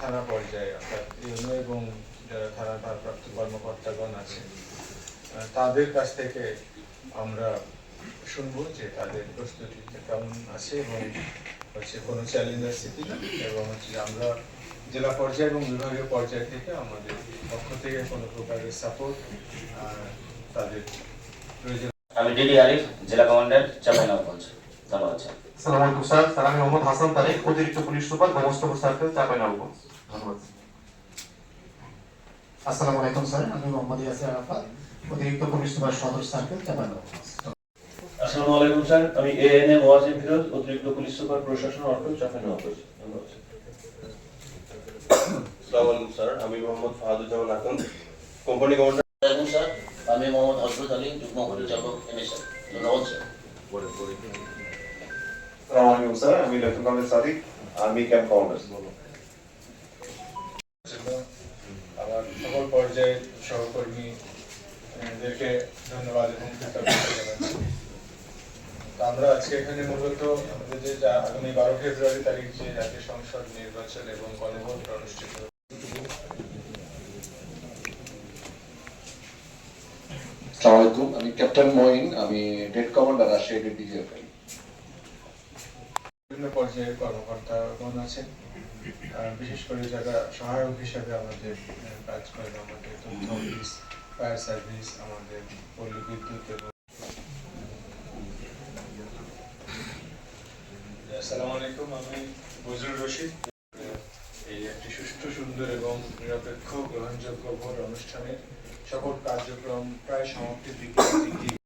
থানা পর্যায়ে, অর্থাৎ ইউনো এবং যারা থানা ভারপ্রাপ্ত কর্মকর্তাগণ আছে তাদের কাছ থেকে আমরা শুনব যে তাদের প্রস্তুতি কেমন আছে এবং হচ্ছে কোনো চ্যালেঞ্জের স্থিতি না এবং হচ্ছে আমরা জেলা পর্যায়ে এবং বিভাগীয় পর্যায় থেকে আমাদের পক্ষ থেকে কোনো প্রকারের সাপোর্ট তাদের প্রয়োজন। আমি ডিডি আরিফ, জেলা কমান্ডার, চাঁপাইনবাবগঞ্জ। ধন্যবাদ স্যার সালাম আলাইকুম স্যার। স্যার আমি মোহাম্মদ হাসান তারেক অতিরিক্ত police super Gomastapur circle Chapainawabganj ধন্যবাদ। আসসালামু আলাইকুম স্যার। আমি মোহাম্মদ ইয়াসির আরাফাত অতিরিক্ত পুলিশ সুপার সদর সার্কেল চাপানগঞ্জ আসসালামু আলাইকুম স্যার। আমি এএনএম ওয়াজিম ফিরোজ অতিরিক্ত পুলিশ সুপার প্রশাসন অর্থ চাপাইনবাবগঞ্জ ধন্যবাদ আসসালামু আলাইকুম স্যার। আমি Mohammad Fahaduzzaman Akon company commander. Sir. আমি মোহাম্মদ হজরত আলী যুগ্ম পরিচালক এনএসএ ধন্যবাদ স্যার। স্যার। আমি lieutenant colonel Sadiq. Army camp commander. আমার সকল পর্যায়ের সহকর্মীদেরকে ধন্যবাদ এবং আমরা আজকে এখানে মূলত আমাদের যে আগামী বারো ফেব্রুয়ারি তারিখ যে জাতীয় সংসদ নির্বাচন এবং গণভোট অনুষ্ঠিত আসসালামু আমি ক্যাপ্টেন মঈন আমি ডেড কমান্ডার রাশিয়া ডিজিএফআই বিভিন্ন পর্যায়ের কর্মকর্তাগণ আছেন। বিশেষ করে যারা সহায়ক হিসাবে আমাদের কাজ করেন আমাদের তথ্য অফিস ফায়ার সার্ভিস আমাদের পল্লী বিদ্যুৎ এবং আসসালামু আলাইকুম আমি বজরুল রশিদ। এই একটি সুষ্ঠু সুন্দর এবং নিরপেক্ষ গ্রহণযোগ্য ভোট অনুষ্ঠানের সকল কার্যক্রম প্রায় সমাপ্তির দিকে।